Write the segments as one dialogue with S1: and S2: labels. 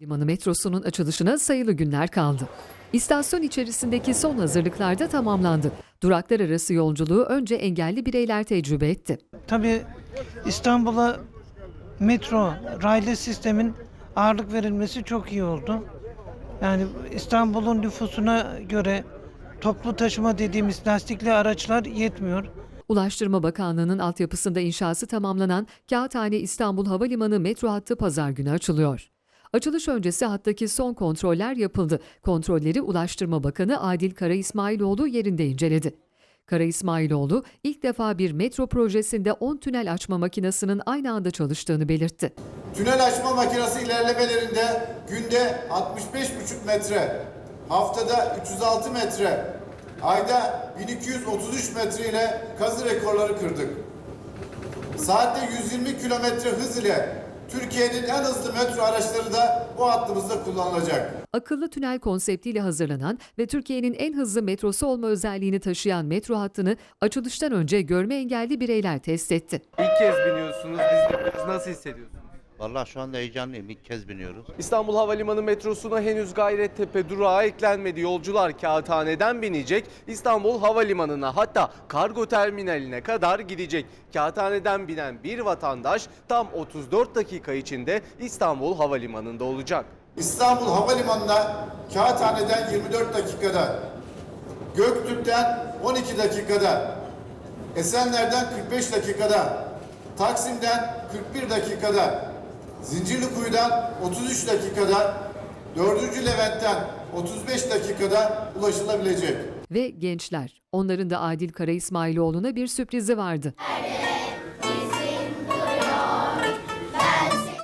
S1: Limanı metrosunun açılışına sayılı günler kaldı. İstasyon içerisindeki son hazırlıklar da tamamlandı. Duraklar arası yolculuğu önce engelli bireyler tecrübe etti.
S2: Tabii İstanbul'a metro, raylı sistemin ağırlık verilmesi çok iyi oldu. Yani İstanbul'un nüfusuna göre toplu taşıma dediğimiz lastikli araçlar yetmiyor.
S1: Ulaştırma Bakanlığı'nın altyapısında inşası tamamlanan Kağıthane İstanbul Havalimanı metro hattı pazar günü açılıyor. Açılış öncesi hattaki son kontroller yapıldı. Kontrolleri Ulaştırma Bakanı Adil Kara İsmailoğlu yerinde inceledi. Kara İsmailoğlu ilk defa bir metro projesinde 10 tünel açma makinesinin aynı anda çalıştığını belirtti.
S3: Tünel açma makinesi ilerlemelerinde günde 65,5 metre, haftada 306 metre, ayda 1233 metre ile kazı rekorları kırdık. Saatte 120 kilometre hız ile Türkiye'nin en hızlı metro araçları da bu hattımızda kullanılacak.
S1: Akıllı tünel konseptiyle hazırlanan ve Türkiye'nin en hızlı metrosu olma özelliğini taşıyan metro hattını açılıştan önce görme engelli bireyler test etti.
S4: İlk kez biniyorsunuz. Biz de. Nasıl hissediyorsunuz?
S5: Vallahi şu anda heyecanlıyım. İlk kez biniyoruz.
S4: İstanbul Havalimanı metrosuna henüz Gayrettepe durağı eklenmedi. Yolcular Kağıthane'den binecek. İstanbul Havalimanı'na hatta kargo terminaline kadar gidecek. Kağıthane'den binen bir vatandaş tam 34 dakika içinde İstanbul Havalimanı'nda olacak.
S3: İstanbul Havalimanı'na Kağıthane'den 24 dakikada, Göktürk'ten 12 dakikada, Esenler'den 45 dakikada, Taksim'den 41 dakikada, Zincirlikuyu'dan 33 dakikada, 4. Levent'ten 35 dakikada ulaşılabilecek.
S1: Ve gençler. Onların da Adil Kara İsmailoğlu'na bir sürprizi vardı.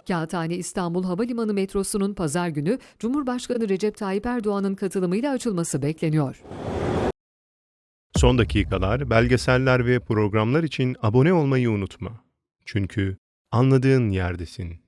S1: Kağıthane İstanbul Havalimanı metrosunun pazar günü Cumhurbaşkanı Recep Tayyip Erdoğan'ın katılımıyla açılması bekleniyor.
S6: Son dakikalar, belgeseller ve programlar için abone olmayı unutma. Çünkü anladığın yerdesin.